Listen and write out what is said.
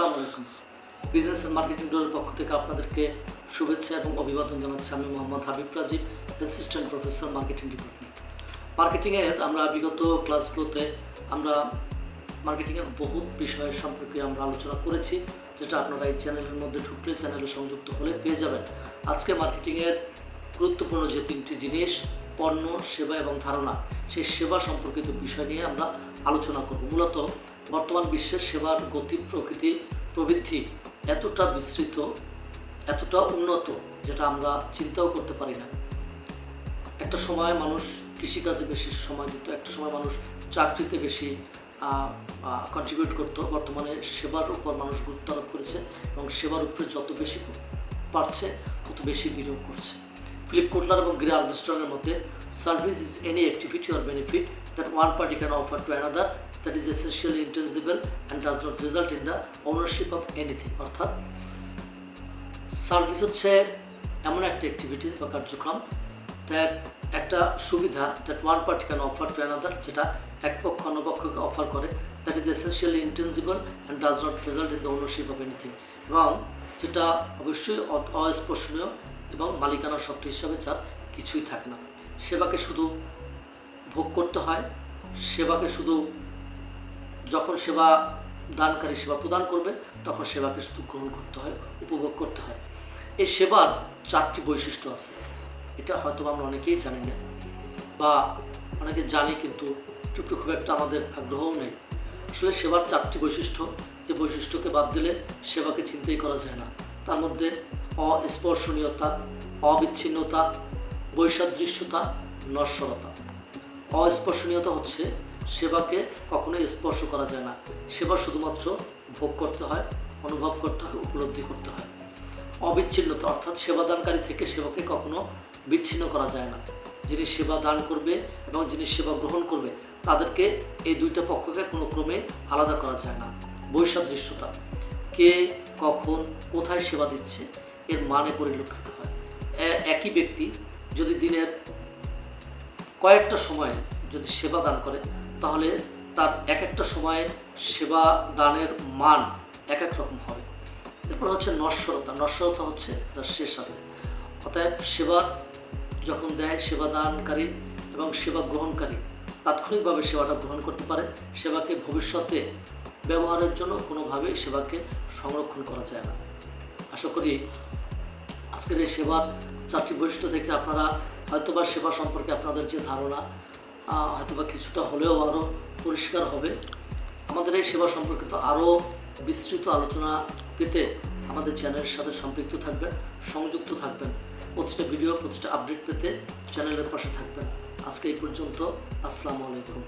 আসসালামু আলাইকুম। Business and marketing ডোরের পক্ষ থেকে আপনাদেরকে শুভেচ্ছা এবং অভিবাদন জানাচ্ছি। আমি Mohammad Habib Rajib assistant professor marketing department মার্কেটিংয়ের আমরা বিগত ক্লাসগুলোতে আমরা মার্কেটিংয়ের বহুত বিষয় সম্পর্কে আমরা আলোচনা করেছি, যেটা আপনারা এই চ্যানেলের মধ্যে ঢুকলে চ্যানেলে সংযুক্ত হলে পেয়ে যাবেন। আজকে মার্কেটিংয়ের গুরুত্বপূর্ণ যে তিনটি জিনিস পণ্য, সেবা এবং ধারণা, সেই সেবা সম্পর্কিত বিষয় নিয়ে আমরা আলোচনা করব। মূলত বর্তমান বিশ্বের সেবার গতি, প্রকৃতি, প্রবৃদ্ধি এতটা বিস্তৃত, এতটা উন্নত, যেটা আমরা চিন্তাও করতে পারি না। একটা সময় মানুষ কৃষিকাজে বেশি সময় দিত, একটা সময় মানুষ চাকরিতে বেশি কন্ট্রিবিউট করতো। বর্তমানে সেবার উপর মানুষ গুরুত্ব আরোপ করেছে এবং সেবার উপরে যত বেশি পারছে, তত বেশি বিনিয়োগ করছে। ফিলিপ কোটলার এবং গ্রে আর্মস্ট্রংয়ের মধ্যে service is any activity or benefit that one party can offer to another that is essentially intangible and does not result in the ownership of anything অর্থাৎ সার্ভিস হচ্ছে এমন একটা অ্যাক্টিভিটিস বা কার্যক্রম that একটা সুবিধা that one party can offer to another যেটা এক পক্ষ অন্য পক্ষকে অফার করে that is essentially intangible and does not result in the ownership of anything এবং যেটা অবশ্যই অস্পর্শনীয় এবং মালিকানা সত্ত্ব হিসাবে যার কিছুই থাকে না। সেবাকে শুধু ভোগ করতে হয়, সেবাকে শুধু যখন সেবা দানকারী সেবা প্রদান করবে, তখন সেবাকে শুধু গ্রহণ করতে হয়, উপভোগ করতে হয়। এই সেবার চারটি বৈশিষ্ট্য আছে। এটা হয়তো আমরা অনেকেই জানি না বা অনেকে জানি কিন্তু একটু খুব একটা আমাদের আগ্রহও নেই। আসলে সেবার চারটি বৈশিষ্ট্য, যে বৈশিষ্ট্যকে বাদ দিলে সেবাকে চিন্তাই করা যায় না। তার মধ্যে অস্পর্শনীয়তা অবিচ্ছিন্নতা বৈসাদৃশ্যতা, নশ্বরতা। অস্পর্শনীয়তা হচ্ছে সেবাকে কখনোই স্পর্শ করা যায় না। সেবা শুধুমাত্র ভোগ করতে হয়, অনুভব করতে হয়, উপলব্ধি করতে হয়। অবিচ্ছিন্নতা, অর্থাৎ সেবাদানকারী থেকে সেবাকে কখনো বিচ্ছিন্ন করা যায় না। যিনি সেবা দান করবে এবং যিনি সেবা গ্রহণ করবে, তাদেরকে এই দুইটা পক্ষকে কোনো ক্রমে আলাদা করা যায় না। বৈসাদৃশ্যতা, কে কখন কোথায় সেবা দিচ্ছে এর মানে পরিলক্ষিত হয়। একই ব্যক্তি যদি দিনের কয়েকটা সময়ে যদি সেবা দান করে, তাহলে তার এক একটা সময়ে সেবা দানের মান এক এক রকম হবে। এরপর হচ্ছে নশ্বরতা। নশ্বরতা হচ্ছে তার শেষ আছে অতএব সেবার যখন দেয়, সেবা দানকারী এবং সেবা গ্রহণকারী তাৎক্ষণিকভাবে সেবাটা গ্রহণ করতে পারে। সেবাকে ভবিষ্যতে ব্যবহারের জন্য কোনোভাবেই সেবাকে সংরক্ষণ করা যায় না। আশা করি আজকের এই সেবার চারটি বৈশিষ্ট্য থেকে আপনারা হয়তোবা সেবা সম্পর্কে আপনাদের যে ধারণা হয়তোবা কিছুটা হলেও আরও পরিষ্কার হবে। আমাদের এই সেবা সম্পর্কিত আরও বিস্তৃত আলোচনা পেতে আমাদের চ্যানেলের সাথে সম্পৃক্ত থাকবেন, সংযুক্ত থাকবেন। প্রতিটা ভিডিও, প্রতিটা আপডেট পেতে চ্যানেলের পাশে থাকবেন। আজকে এই পর্যন্ত, আসসালামু আলাইকুম।